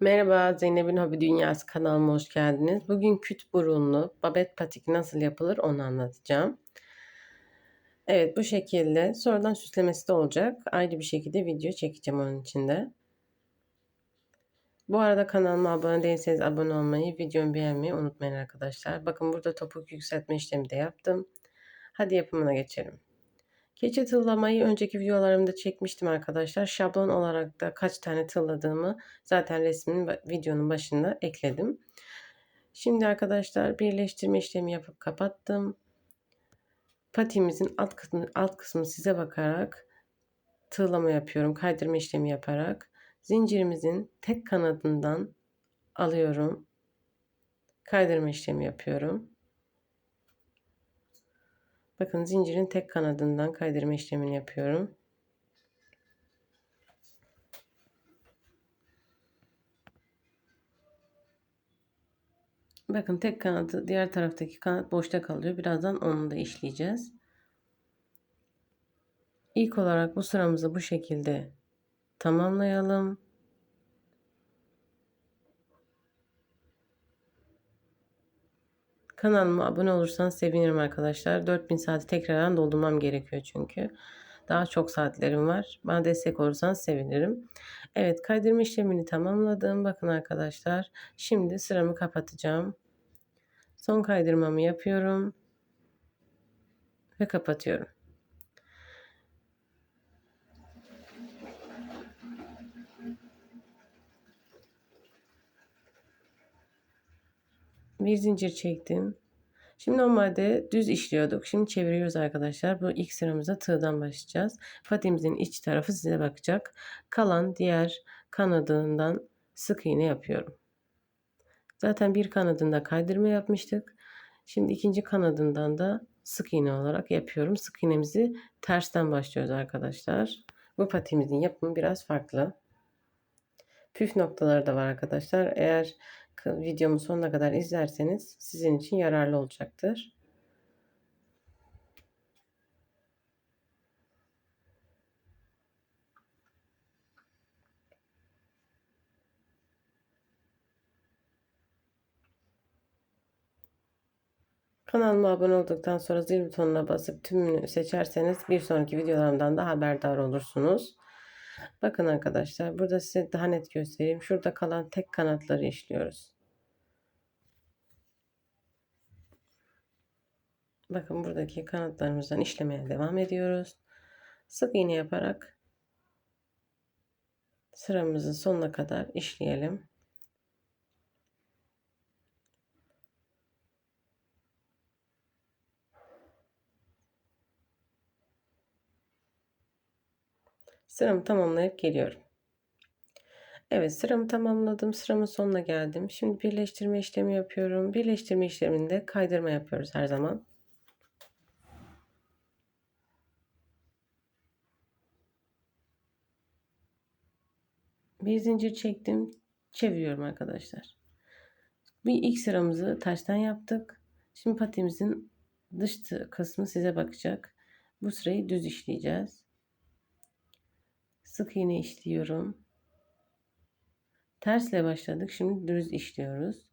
Merhaba Zeynep'in Hobi Dünyası kanalıma hoş geldiniz. Bugün küt burunlu babet patik nasıl yapılır onu anlatacağım. Evet bu şekilde sonradan süslemesi de olacak. Ayrı bir şekilde video çekeceğim onun içinde. Bu arada kanalıma abone değilseniz abone olmayı, videomu beğenmeyi unutmayın arkadaşlar. Bakın burada topuk yükseltme işlemi de yaptım. Hadi yapımına geçelim. Keçe tıllamayı önceki videolarımda çekmiştim arkadaşlar. Şablon olarak da kaç tane tılladığımı zaten resmin videonun başında ekledim. Şimdi arkadaşlar birleştirme işlemi yapıp kapattım. Patimizin alt kısmı, alt kısmı size bakarak tığlama yapıyorum. Kaydırma işlemi yaparak. Zincirimizin tek kanadından alıyorum. Kaydırma işlemi yapıyorum. Bakın zincirin tek kanadından kaydırma işlemini yapıyorum. Bakın tek kanadı diğer taraftaki kanat boşta kalıyor. Birazdan onu da işleyeceğiz. İlk olarak bu sıramızı bu şekilde tamamlayalım. Kanalıma abone olursanız sevinirim arkadaşlar. 4000 saati tekrardan doldurmam gerekiyor çünkü. Daha çok saatlerim var. Bana destek olursanız sevinirim. Evet kaydırma işlemini tamamladım. Bakın arkadaşlar. Şimdi sıramı kapatacağım. Son kaydırmamı yapıyorum. Ve kapatıyorum. Bir zincir çektim. Şimdi normalde düz işliyorduk. Şimdi çeviriyoruz arkadaşlar. Bu ilk sıramızda tığdan başlayacağız. Patimizin iç tarafı size bakacak. Kalan diğer kanadından sık iğne yapıyorum. Zaten bir kanadında kaydırma yapmıştık. Şimdi ikinci kanadından da sık iğne olarak yapıyorum. Sık iğnemizi tersten başlıyoruz arkadaşlar. Bu patimizin yapımı biraz farklı. Püf noktaları da var arkadaşlar. Eğer videomu sonuna kadar izlerseniz sizin için yararlı olacaktır. Kanalıma abone olduktan sonra zil butonuna basıp tümünü seçerseniz bir sonraki videolarımdan da haberdar olursunuz. Bakın arkadaşlar burada size daha net göstereyim. Şurada kalan tek kanatları işliyoruz. Bakın buradaki kanatlarımızdan işlemeye devam ediyoruz. Sık iğne yaparak sıramızın sonuna kadar işleyelim. Sıramı tamamlayıp geliyorum. Evet sıramı tamamladım. Sıramın sonuna geldim. Şimdi birleştirme işlemi yapıyorum. Birleştirme işleminde kaydırma yapıyoruz her zaman. Bir zincir çektim. Çeviriyorum arkadaşlar. Bir ilk sıramızı taştan yaptık. Şimdi patimizin dış kısmı size bakacak. Bu sırayı düz işleyeceğiz. Sık iğne işliyorum. Tersle başladık. Şimdi düz işliyoruz.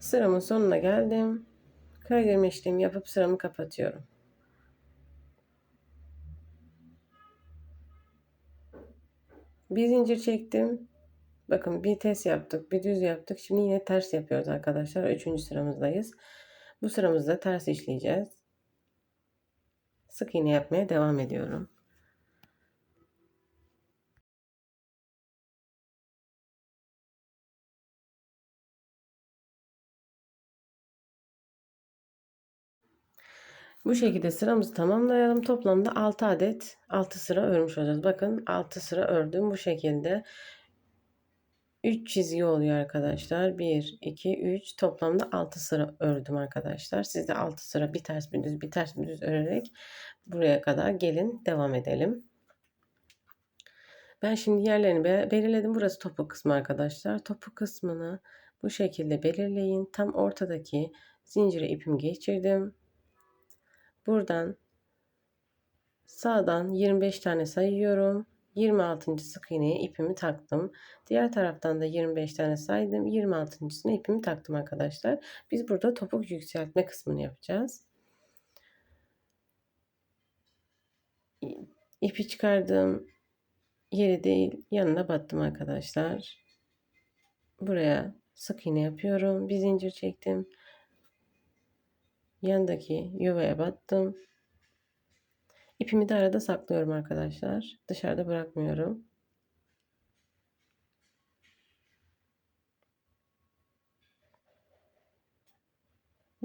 Sıramın sonuna geldim. Kaydırma işlemi yapıp sıramı kapatıyorum. Bir zincir çektim. Bakın bir ters yaptık, bir düz yaptık. Şimdi yine ters yapıyoruz arkadaşlar. Üçüncü sıramızdayız. Bu sıramızda ters işleyeceğiz. Sık iğne yapmaya devam ediyorum. Bu şekilde sıramızı tamamlayalım. Toplamda 6 adet 6 sıra örmüş olacağız. Bakın 6 sıra ördüm bu şekilde. 3 çizgi oluyor arkadaşlar. 1, 2, 3 toplamda 6 sıra ördüm arkadaşlar. Siz de 6 sıra bir ters bir düz bir ters bir düz örerek buraya kadar gelin devam edelim. Ben şimdi yerlerini belirledim. Burası topuk kısmı arkadaşlar. Topuk kısmını bu şekilde belirleyin. Tam ortadaki zincire ipimi geçirdim. Buradan sağdan 25 tane sayıyorum. 26. sık iğneye ipimi taktım. Diğer taraftan da 25 tane saydım. 26.sına ipimi taktım arkadaşlar. Biz burada topuk yükseltme kısmını yapacağız. İpi çıkardım. Yeri değil yanına battım arkadaşlar. Buraya sık iğne yapıyorum. Bir zincir çektim. Yandaki yuvaya battım. İpimi de arada saklıyorum arkadaşlar. Dışarıda bırakmıyorum.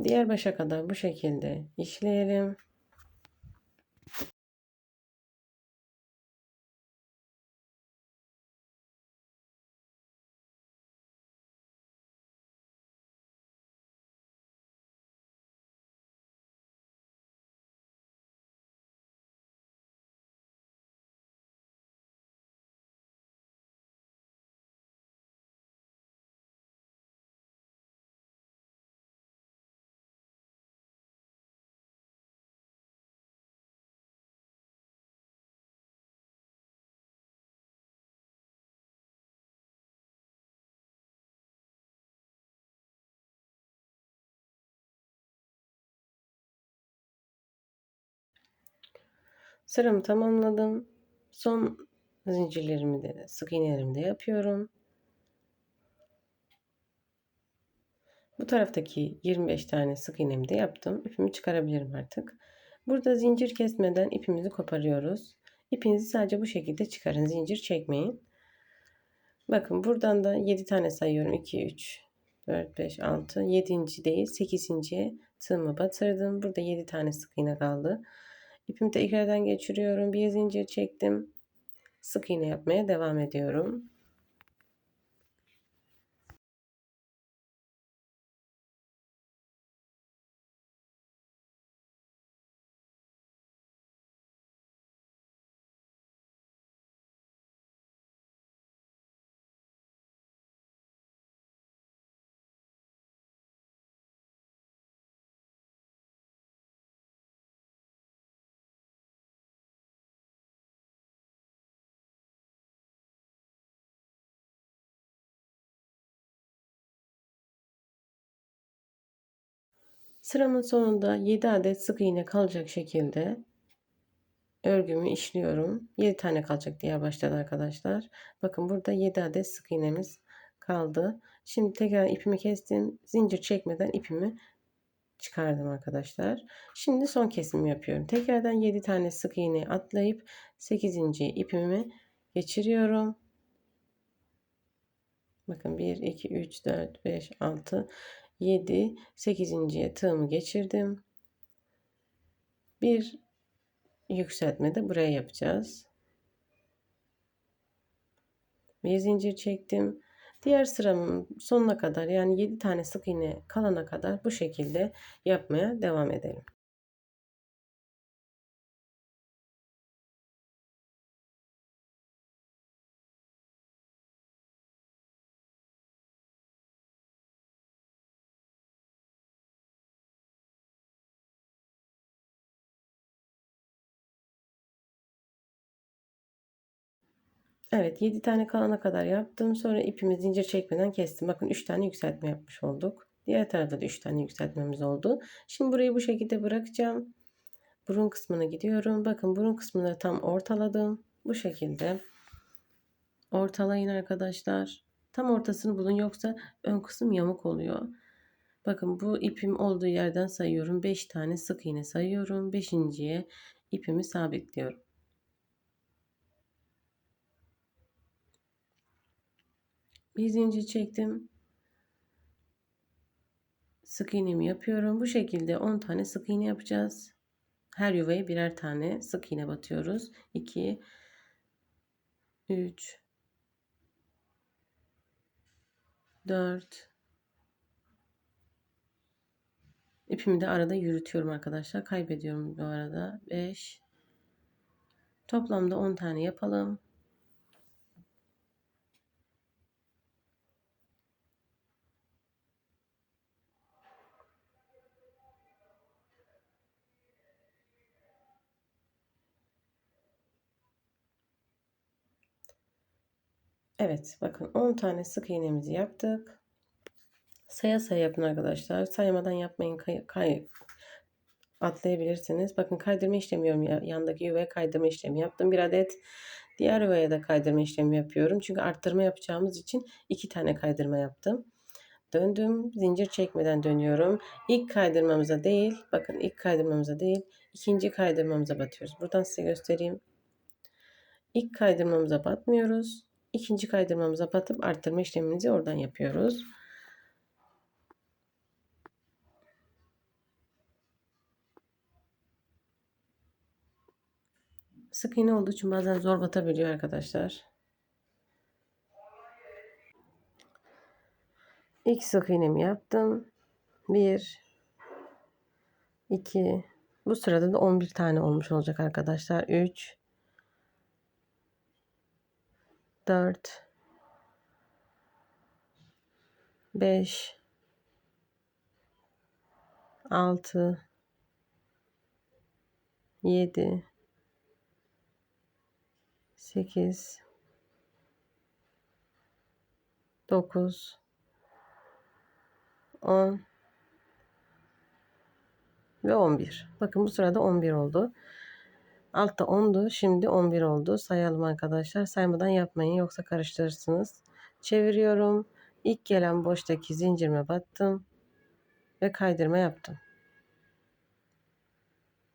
Diğer başa kadar bu şekilde işleyelim. Sıramı tamamladım. Son zincirlerimi de sık iğnelerimi de yapıyorum. Bu taraftaki 25 tane sık iğnemi de yaptım. İpimi çıkarabilirim artık. Burada zincir kesmeden ipimizi koparıyoruz. İpinizi sadece bu şekilde çıkarın. Zincir çekmeyin. Bakın buradan da 7 tane sayıyorum. 2, 3, 4, 5, 6, 7. değil 8. tığımı batırdım. Burada 7 tane sık iğne kaldı. İpimi tekrardan geçiriyorum. Bir zincir çektim. Sık iğne yapmaya devam ediyorum. Sıramın sonunda 7 adet sık iğne kalacak şekilde örgümü işliyorum. 7 tane kalacak diye başladı arkadaşlar. Bakın burada 7 adet sık iğnemiz kaldı. Şimdi tekrar ipimi kestim. Zincir çekmeden ipimi çıkardım arkadaşlar. Şimdi son kesimi yapıyorum. Tekrardan 7 tane sık iğne atlayıp 8. ipimi geçiriyorum. Bakın 1 2 3 4 5 6 7 8.ye tığımı geçirdim. Bir yükseltme de buraya yapacağız. Bir zincir çektim. Diğer sıramın sonuna kadar yani 7 tane sık iğne kalana kadar bu şekilde yapmaya devam edelim. Evet 7 tane kalana kadar yaptım. Sonra ipimi zincir çekmeden kestim. Bakın 3 tane yükseltme yapmış olduk. Diğer tarafta da 3 tane yükseltmemiz oldu. Şimdi burayı bu şekilde bırakacağım. Burun kısmına gidiyorum. Bakın burun kısmını tam ortaladım. Bu şekilde ortalayın arkadaşlar. Tam ortasını bulun yoksa ön kısım yamuk oluyor. Bakın bu ipim olduğu yerden sayıyorum. 5 tane sık iğne sayıyorum. 5.ye ipimi sabitliyorum. Bir zincir çektim. Sık iğnemi yapıyorum. Bu şekilde 10 tane sık iğne yapacağız. Her yuvaya birer tane sık iğne batıyoruz. 2 3 4 İpimi de arada yürütüyorum arkadaşlar. Kaybediyorum bu arada. 5 Toplamda 10 tane yapalım. Evet bakın 10 tane sık iğnemizi yaptık. Saya saya yapın arkadaşlar. Saymadan yapmayın. Kay, kay atlayabilirsiniz. Bakın kaydırma işlemi yapıyorum. Yandaki yuvaya kaydırma işlemi yaptım. Bir adet diğer yuvaya da kaydırma işlemi yapıyorum. Çünkü arttırma yapacağımız için iki tane kaydırma yaptım. Döndüm. Zincir çekmeden dönüyorum. İlk kaydırmamıza değil. Bakın ilk kaydırmamıza değil. ikinci kaydırmamıza batıyoruz. Buradan size göstereyim. İlk kaydırmamıza batmıyoruz. İkinci kaydırmamıza batıp arttırma işlemimizi oradan yapıyoruz. Sık iğne olduğu için bazen zor batabiliyor arkadaşlar. İlk sık iğnemi yaptım. 1 2 Bu sırada da 11 tane olmuş olacak arkadaşlar. 3 4 5 6 7 8 9 10 ve 11. Bakın bu sırada 11 oldu. Altta 10'du. Şimdi 11 oldu. Sayalım arkadaşlar. Saymadan yapmayın yoksa karıştırırsınız. Çeviriyorum. İlk gelen boştaki zincirime battım ve kaydırma yaptım.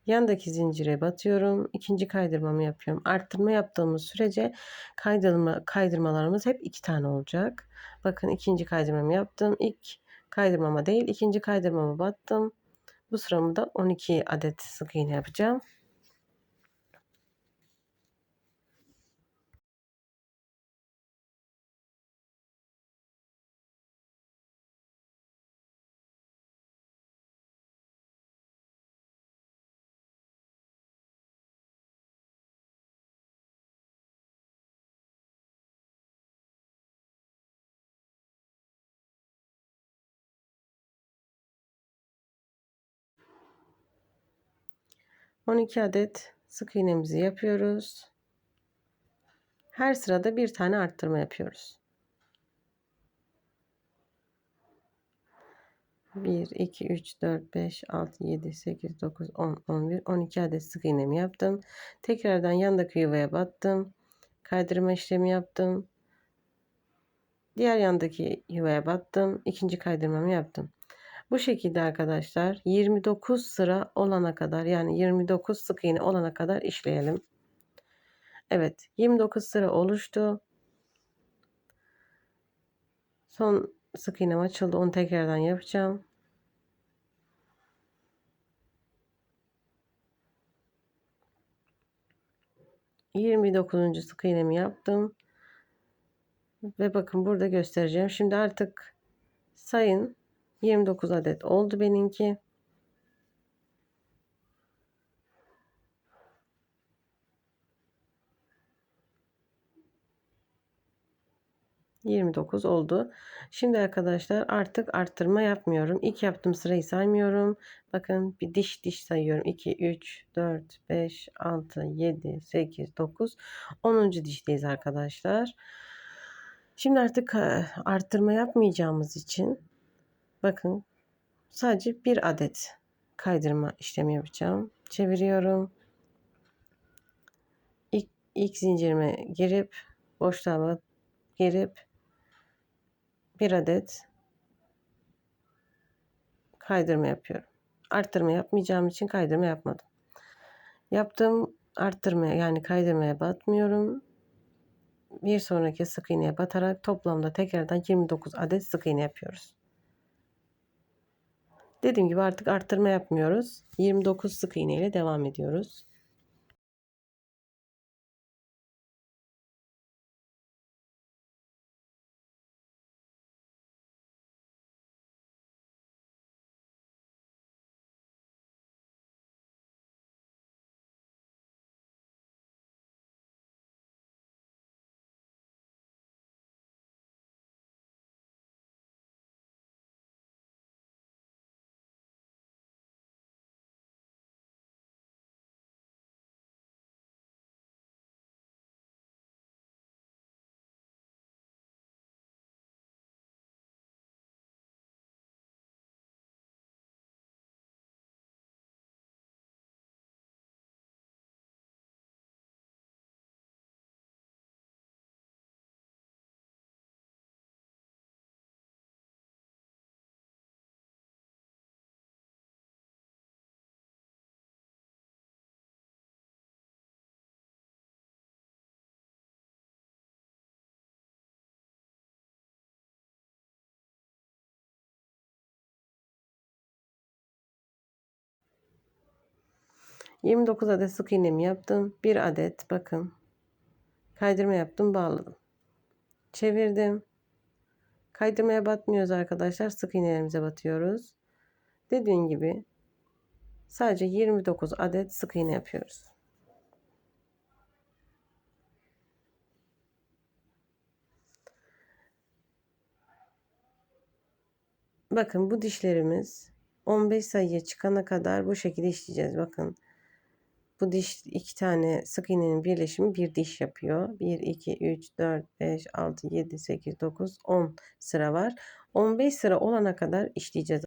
Yandaki zincire batıyorum. ikinci kaydırmamı yapıyorum. Arttırma yaptığımız sürece kaydırma, kaydırmalarımız hep iki tane olacak. Bakın ikinci kaydırmamı yaptım. İlk kaydırmama değil ikinci kaydırmama battım. Bu sıramı da 12 adet sık iğne yapacağım. 12 adet sık iğnemizi yapıyoruz. Her sırada bir tane arttırma yapıyoruz. 1, 2, 3, 4, 5, 6, 7, 8, 9, 10, 11, 12 adet sık iğnemi yaptım. Tekrardan yandaki yuvaya battım. Kaydırma işlemi yaptım. Diğer yandaki yuvaya battım. İkinci kaydırmamı yaptım. Bu şekilde arkadaşlar 29 sıra olana kadar yani 29 sık iğne olana kadar işleyelim. Evet 29 sıra oluştu. Son sık iğnem açıldı. Onu tekrardan yapacağım. Yirmi dokuzuncu sık iğnemi yaptım. Ve bakın burada göstereceğim. Şimdi artık sayın 29 adet oldu benimki. Yirmi dokuz oldu. Şimdi arkadaşlar artık arttırma yapmıyorum. İlk yaptığım sırayı saymıyorum. Bakın bir diş diş sayıyorum. 2, 3, 4, 5, 6, 7, 8, 9. 10. dişteyiz arkadaşlar. Şimdi artık arttırma yapmayacağımız için Bakın sadece bir adet kaydırma işlemi yapacağım. Çeviriyorum. İlk, ilk zincirime girip boşluğa girip bir adet kaydırma yapıyorum. Arttırma yapmayacağım için kaydırma yapmadım. Yaptığım arttırmaya yani kaydırmaya batmıyorum. Bir sonraki sık iğneye batarak toplamda tekrardan 29 adet sık iğne yapıyoruz. Dediğim gibi artık arttırma yapmıyoruz. 29 sık iğne ile devam ediyoruz. 29 adet sık iğnemi yaptım. 1 adet bakın. Kaydırma yaptım, bağladım. Çevirdim. Kaydırmaya batmıyoruz arkadaşlar. Sık iğnelerimize batıyoruz. Dediğim gibi sadece 29 adet sık iğne yapıyoruz. Bakın bu dişlerimiz 15 sayıya çıkana kadar bu şekilde işleyeceğiz. Bakın bu diş iki tane sık iğnenin birleşimi bir diş yapıyor. 1, 2, 3, 4, 5, 6, 7, 8, 9, 10 sıra var. 15 sıra olana kadar işleyeceğiz